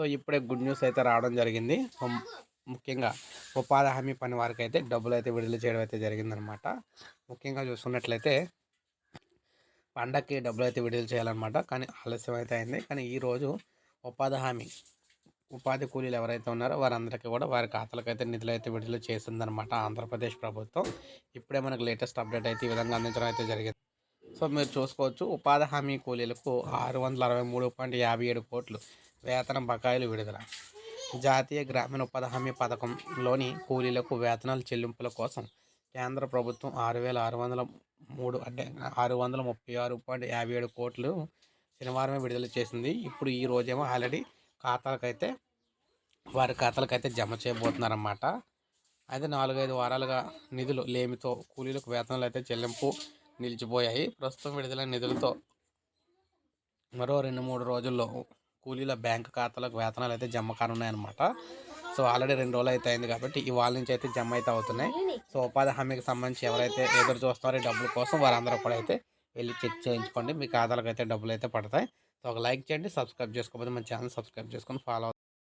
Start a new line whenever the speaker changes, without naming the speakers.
So ఇప్పుడే good news అయితే రావడం జరిగింది. ముఖ్యంగా ఉపాధి హామీ పని వారికి అయితే డబ్బులు అయితే విడుదల చేయడం అయితే జరిగిందనమాట. ముఖ్యంగా చూసుకున్నట్లయితే పండక్కి డబ్బులు అయితే విడుదల చేయాలన్నమాట. కానీ ఆలస్యం అయితే అయింది. కానీ ఈరోజు ఉపాధి హామీ ఉపాధి కూలీలు ఎవరైతే ఉన్నారో వారందరికీ కూడా వారి ఖాతాలకు అయితే నిధులు అయితే విడుదల చేసిందనమాట ఆంధ్రప్రదేశ్ ప్రభుత్వం. ఇప్పుడే మనకు లేటెస్ట్ అప్డేట్ అయితే ఈ విధంగా అందించడం అయితే జరిగింది. సో మీరు చూసుకోవచ్చు ఉపాధి హామీ కూలీలకు ఆరు వందల అరవై మూడు పాయింట్ యాభై ఏడు కోట్లు వేతన బకాయిలు విడుదల. జాతీయ గ్రామీణ ఉపాధి హామీ పథకంలోని కూలీలకు వేతనాల చెల్లింపుల కోసం కేంద్ర ప్రభుత్వం ఆరు వేల ఆరు వందల మూడు అంటే ఆరు వందల ముప్పై ఆరు పాయింట్ యాభై ఏడు కోట్లు శనివారమే విడుదల చేసింది. ఇప్పుడు ఈ రోజేమో ఆల్రెడీ ఖాతాలకైతే వారి ఖాతాలకైతే జమ చేయబోతున్నారన్నమాట. అయితే నాలుగైదు వారాలుగా నిధులు లేమితో కూలీలకు వేతనాలు అయితే చెల్లింపు నిలిచిపోయాయి. ప్రస్తుతం విడుదల నిధులతో మరో రెండు మూడు రోజుల్లో కూలీల బ్యాంక్ ఖాతాలకు వేతనాలు అయితే జమ కానున్నాయన్నమాట. సో ఆల్రెడీ రెండు రోజులు అయితే అయింది కాబట్టి ఇవాళ నుంచి అయితే జమ అయితే అవుతున్నాయి. సో ఉపాధి హామీకి సంబంధించి ఎవరైతే ఎదురు చూస్తారో ఈ డబ్బుల కోసం వారందరూ కూడా అయితే వెళ్ళి చెక్ చేయించుకోండి. మీ ఖాతాలకు అయితే డబ్బులు అయితే పడతాయి. సో ఒక లైక్ చేయండి సబ్స్క్రైబ్ చేసుకోకపోతే మన ఛానల్ సబ్స్క్రైబ్ చేసుకొని ఫాలో